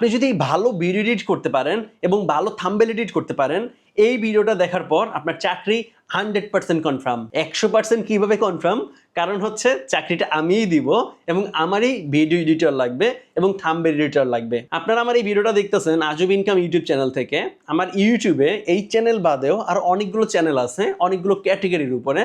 আপনি যদি ভালো ভিডিও এডিট করতে পারেন এবং ভালো থাম্বেল এডিট করতে পারেন, এই ভিডিওটা দেখার পর আপনার চাকরি হান্ড্রেড পার্সেন্ট কনফার্ম একশো পার্সেন্ট কীভাবে কনফার্ম কারণ হচ্ছে চাকরিটা আমিই দিব এবং আমারই ভিডিও এডিটর লাগবে এবং থাম্বেল এডিটর লাগবে। আপনারা আমার এই ভিডিওটা দেখতেছেন আজব ইনকাম ইউটিউব চ্যানেল থেকে। আমার ইউটিউবে এই চ্যানেল বাদেও আর অনেকগুলো চ্যানেল আছে, অনেকগুলো ক্যাটেগরির উপরে।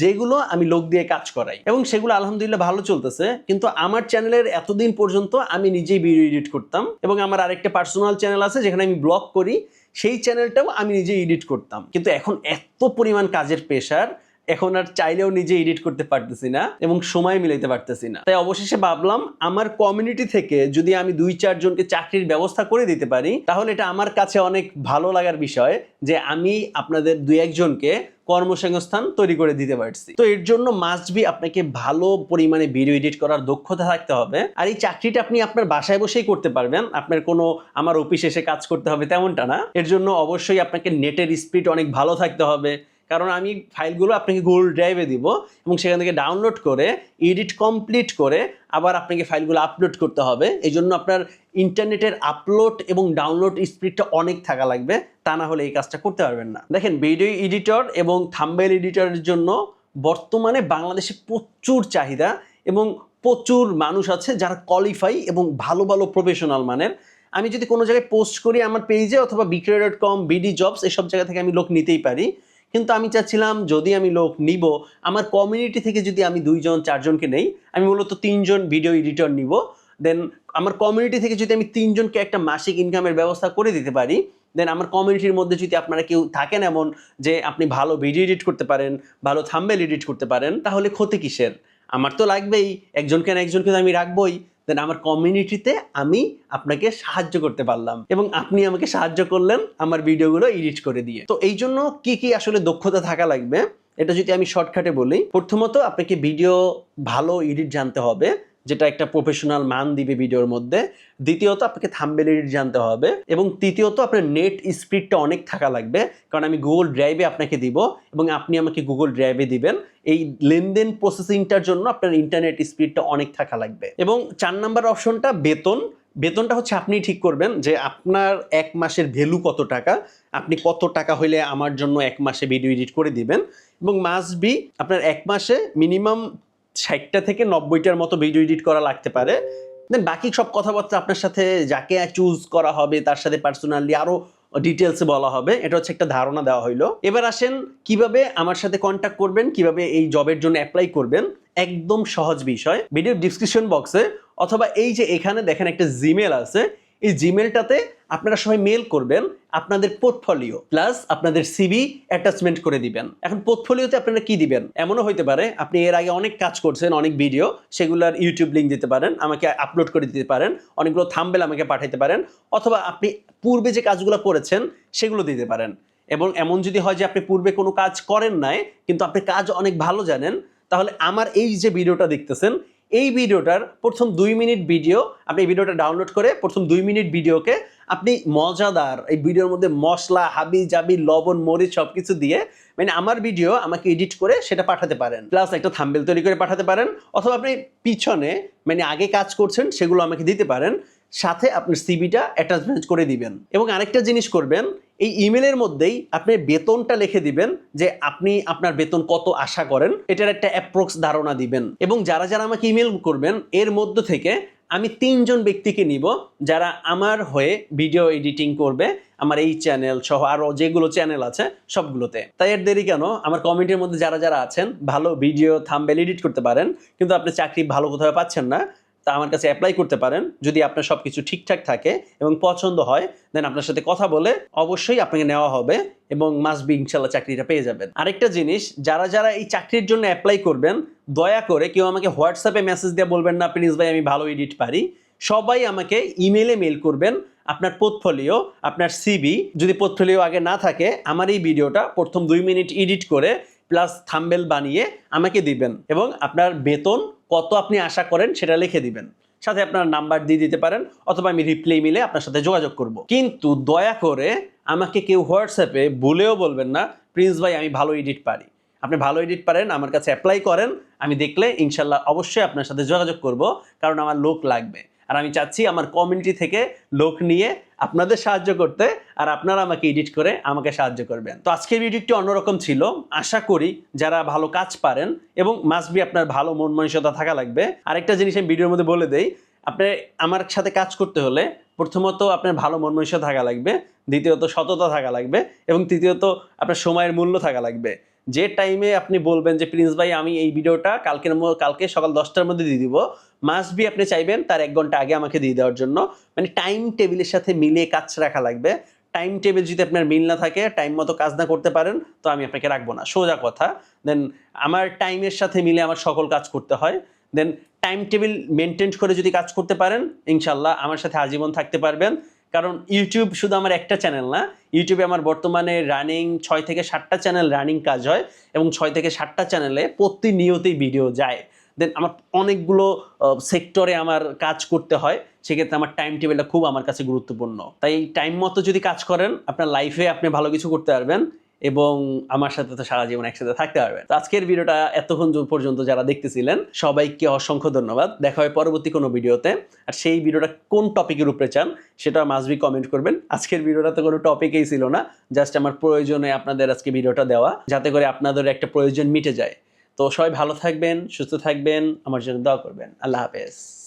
যেগুলো আমি লোক দিয়ে কাজ করাই। এবং সেগুলো আলহামদুলিল্লাহ ভালো চলতেছে, কিন্তু আমার চ্যানেলের এতদিন পর্যন্ত আমি নিজেই ভিডিও এডিট করতাম এবং আমার আরেকটা পার্সোনাল চ্যানেল আছে যেখানে আমি ব্লগ করি, সেই চ্যানেলটাও আমি নিজে এডিট করতাম। কিন্তু এখন এত পরিমাণ কাজের প্রেশার এখন আর চাইলেও নিজে এডিট করতে পারতেছি না এবং সময় মিলাইতে পারতেছি না। তাই অবশেষে ভাবলাম, আমার কমিউনিটি থেকে যদি আমি দুই চারজনকে চাকরির ব্যবস্থা করে দিতে পারি, তাহলে এটা আমার কাছে অনেক ভালো লাগার বিষয় যে আমি আপনাদের দুই একজনকে কর্মসংস্থান তৈরি করে দিতে পারছি। তো এর জন্য মাস্ট বি আপনাকে ভালো পরিমাণে ভিডিও এডিট করার দক্ষতা থাকতে হবে। আর এই চাকরিটা আপনি আপনার বাসায় বসেই করতে পারবেন। আপনার কোনো, আমার অফিসে এসে কাজ করতে হবে তেমনটা না। এর জন্য অবশ্যই আপনাকে নেটের স্পিড অনেক ভালো থাকতে হবে। কারণ আমি ফাইলগুলো আপনাকে গুগল ড্রাইভে দিব এবং সেখান থেকে ডাউনলোড করে এডিট কমপ্লিট করে আবার আপনাকে ফাইলগুলো আপলোড করতে হবে। এই জন্য আপনার ইন্টারনেটের আপলোড এবং ডাউনলোড স্পিডটা অনেক থাকা লাগবে। তা না হলে এই কাজটা করতে পারবেন না। দেখেন ভিডিও এডিটর এবং থাম্বেল এডিটরের জন্য বর্তমানে বাংলাদেশে প্রচুর চাহিদা এবং প্রচুর মানুষ আছে যারা কোয়ালিফাই এবং ভালো ভালো প্রফেশনাল মানের। আমি যদি কোনো জায়গায় পোস্ট করি আমার পেজে অথবা বিক্রয় ডট কম বিডি জবস এসব জায়গা থেকে আমি লোক নিতেই পারি। কিন্তু আমি চাচ্ছিলাম যদি আমি লোক নিব, আমার কমিউনিটি থেকে যদি আমি দুইজন, চারজনকে নেই, আমি মূলত তিনজন ভিডিও এডিটর নিব। দেন আমার কমিউনিটি থেকে যদি আমি তিনজনকে একটা মাসিক ইনকামের ব্যবস্থা করে দিতে পারি দেন আমার কমিউনিটির মধ্যে যদি আপনারা কেউ থাকেন এমন যে আপনি ভালো ভিডিও এডিট করতে পারেন, ভালো থাম্বেল এডিট করতে পারেন, তাহলে ক্ষতি কিসের? আমার তো লাগবেই, একজনকে না একজনকে তো আমি রাখবই। দেন আমার কমিউনিটিতে আমি আপনাকে সাহায্য করতে পারলাম। এবং আপনি আমাকে সাহায্য করলেন আমার ভিডিওগুলো এডিট করে দিয়ে। তো এই জন্য কি কি আসলে দক্ষতা থাকা লাগবে, এটা যদি আমি শর্টকাটে বলি, প্রথমত আপনাকে ভিডিও ভালো এডিট জানতে হবে। যেটা একটা প্রফেশনাল মান দিবে ভিডিওর মধ্যে। দ্বিতীয়ত আপনাকে থাম্বেল এডিট জানতে হবে এবং তৃতীয়ত আপনার নেট স্পিডটা অনেক থাকা লাগবে। কারণ আমি গুগল ড্রাইভে আপনাকে দিব এবং আপনি আমাকে গুগল ড্রাইভে দিবেন। এই লেনদেন প্রসেসিংটার জন্য আপনার ইন্টারনেট স্পিডটা অনেক থাকা লাগবে। এবং চার নাম্বার অপশনটা বেতন। বেতনটা হচ্ছে আপনি ঠিক করবেন যে আপনার এক মাসের ভ্যালু কত টাকা? আপনি কত টাকা হইলে আমার জন্য এক মাসে ভিডিও এডিট করে দিবেন? এবং মাস বি আপনার এক মাসে মিনিমাম ষাটটা থেকে নব্বইটার মতো ভিডিও এডিট করা লাগতে পারে। দেন বাকি সব কথাবার্তা আপনার সাথে যাকে চুজ করা হবে, তার সাথে পার্সোনালি আরও ডিটেলসে বলা হবে। এটা হচ্ছে একটা ধারণা দেওয়া হইল। এবার আসেন, কীভাবে আমার সাথে কন্ট্যাক্ট করবেন, কীভাবে এই জবের জন্য অ্যাপ্লাই করবেন, একদম সহজ বিষয়। ভিডিও ডিসক্রিপশন বক্সে অথবা এই যে এখানে দেখেন একটা জিমেল আছে এই জিমেলটাতে আপনারা সবাই মেল করবেন, আপনাদের পোর্টফোলিও প্লাস আপনাদের সিভি অ্যাটাচমেন্ট করে দিবেন। এখন পোর্টফোলিওতে আপনারা কি দিবেন? এমনও হইতে পারে, আপনি এর আগে অনেক কাজ করছেন, অনেক ভিডিও সেগুলোর ইউটিউব লিঙ্ক দিতে পারেন, আমাকে আপলোড করে দিতে পারেন, অনেকগুলো থাম্বেল আমাকে পাঠাইতে পারেন, অথবা আপনি পূর্বে যে কাজগুলো করেছেন, সেগুলো দিতে পারেন। এবং এমন যদি হয় যে আপনি পূর্বে কোনো কাজ করেন নাই, কিন্তু আপনি কাজ অনেক ভালো জানেন, তাহলে আমার এই যে ভিডিওটা দেখতেছেন এই ভিডিওটার প্রথম দুই মিনিট ভিডিও আপনি এই ভিডিওটা ডাউনলোড করে প্রথম দুই মিনিট ভিডিওকে আপনি মজাদার এই ভিডিওর মধ্যে মশলা, হাবি জাবি, লবণ, মরিচ সব কিছু দিয়ে মানে আমার ভিডিও আমাকে এডিট করে সেটা পাঠাতে পারেন। প্লাস একটা থাম্বেল তৈরি করে পাঠাতে পারেন, অথবা আপনি পিছনে মানে আগে কাজ করছেন সেগুলো আমাকে দিতে পারেন, সাথে আপনার সিবিটা অ্যাটাচমেন্ট করে দিবেন। এবং আরেকটা জিনিস করবেন এই ইমেলের মধ্যেই আপনি বেতনটা লিখে দিবেন যে আপনি আপনার বেতন কত আশা করেন, এটার একটা অ্যাপ্রক্স ধারণা দিবেন। এবং যারা যারা আমাকে ইমেল করবেন, এর মধ্য থেকে আমি তিনজন ব্যক্তিকে নিব যারা আমার হয়ে ভিডিও এডিটিং করবে, আমার এই চ্যানেল সহ আরও যেগুলো চ্যানেল আছে সবগুলোতে। তাই এর দেরি কেন? আমার কমেন্টের মধ্যে যারা যারা আছেন, ভালো ভিডিও থাম্বেল এডিট করতে পারেন, কিন্তু আপনি চাকরি ভালো কোথাও পাচ্ছেন না তা আমার কাছে অ্যাপ্লাই করতে পারেন। যদি আপনার সব কিছু ঠিকঠাক থাকে এবং পছন্দ হয় দেন আপনার সাথে কথা বলে অবশ্যই আপনাকে নেওয়া হবে এবং মাস্ট বি ইনশাল্লাহ চাকরিটা পেয়ে যাবেন। আরেকটা জিনিস, যারা যারা এই চাকরির জন্য অ্যাপ্লাই করবেন, দয়া করে কেউ আমাকে হোয়াটসঅ্যাপে মেসেজ দিয়ে বলবেন, না, প্লিজ ভাই, আমি ভালো এডিট পারি। সবাই আমাকে ইমেলে মেল করবেন আপনার পোর্টফোলিও আপনার সিবি যদি পোর্টফোলিও আগে না থাকে, আমার এই ভিডিওটা প্রথম দুই মিনিট এডিট করে প্লাস থাম্বেল বানিয়ে আমাকে দিবেন এবং আপনার বেতন কত আপনি আশা করেন সেটা লিখে দিবেন। সাথে আপনার নাম্বার দিয়ে দিতে পারেন অথবা আমি রিপ্লাই মিলে আপনার সাথে যোগাযোগ করব। কিন্তু দয়া করে আমাকে কেউ হোয়াটসঅ্যাপে ভুলেও বলবেন না, প্রিন্স ভাই, আমি ভালো এডিট পারি। আপনি ভালো এডিট পারেন, আমার কাছে অ্যাপ্লাই করেন, আমি দেখলে ইনশাল্লাহ অবশ্যই আপনার সাথে যোগাযোগ করব, কারণ আমার লোক লাগবে। আর আমি চাচ্ছি আমার কমিউনিটি থেকে লোক নিয়ে আপনাদের সাহায্য করতে আর আপনারা আমাকে এডিট করে আমাকে সাহায্য করবেন। তো আজকের ভিডিও একটু অন্যরকম ছিল। আশা করি যারা ভালো কাজ পারেন এবং মাস্ট বি আপনার ভালো মন মানসিকতা থাকা লাগবে। আরেকটা জিনিস আমি ভিডিওর মধ্যে বলে দেই, আপনি আমার সাথে কাজ করতে হলে প্রথমত আপনার ভালো মন মানসিকতা থাকা লাগবে, দ্বিতীয়ত সততা থাকা লাগবে এবং তৃতীয়ত আপনার সময়ের মূল্য থাকা লাগবে। যে টাইমে আপনি বলবেন যে, প্রিন্স ভাই, আমি এই ভিডিওটা কালকের কালকে সকাল দশটার মধ্যে দিয়ে দিব। মাস্ট বি আপনি চাইবেন তার এক ঘণ্টা আগে আমাকে দিয়ে দেওয়ার জন্য। মানে টাইম টেবিলের সাথে মিলিয়ে কাজ রাখা লাগবে। টাইম টেবিল যদি আপনার মিল না থাকে টাইম মতো কাজ না করতে পারেন, তো আমি আপনাকে রাখব না। সোজা কথা। দেন আমার টাইমের সাথে মিলে আমার সকল কাজ করতে হয়। দেন টাইম টেবিল মেনটেন করে যদি কাজ করতে পারেন ইনশাল্লাহ আমার সাথে আজীবন থাকতে পারবেন। কারণ ইউটিউব শুধু আমার একটা চ্যানেল না ইউটিউবে আমার বর্তমানে রানিং ছয় থেকে সাতটা চ্যানেল রানিং কাজ হয় এবং ছয় থেকে সাতটা চ্যানেলে প্রতিনিয়তই ভিডিও যায়। দেন আমার অনেকগুলো সেক্টরে আমার কাজ করতে হয়, সেক্ষেত্রে আমার টাইম টেবিলটা খুব আমার কাছে গুরুত্বপূর্ণ। তাই টাইম মতো যদি কাজ করেন, আপনার লাইফে আপনি ভালো কিছু করতে পারবেন। এবং আমার সাথে তো সারা জীবন একসাথে থাকতে পারবেন। তো আজকের ভিডিওটা এতক্ষণ পর্যন্ত যারা দেখতেছিলেন, সবাইকে অসংখ্য ধন্যবাদ। দেখা হয় পরবর্তী কোনো ভিডিওতে। আর সেই ভিডিওটা কোন টপিকের উপরে চান, সেটা মাসবি কমেন্ট করবেন। আজকের ভিডিওটা তো কোনো টপিকেই ছিল না। জাস্ট আমার প্রয়োজনে আপনাদের আজকে ভিডিওটা দেওয়া, যাতে করে আপনাদের একটা প্রয়োজন মিটে যায়। তো সবাই ভালো থাকবেন, সুস্থ থাকবেন, আমার জন্য দোয়া করবেন। আল্লাহ হাফেজ।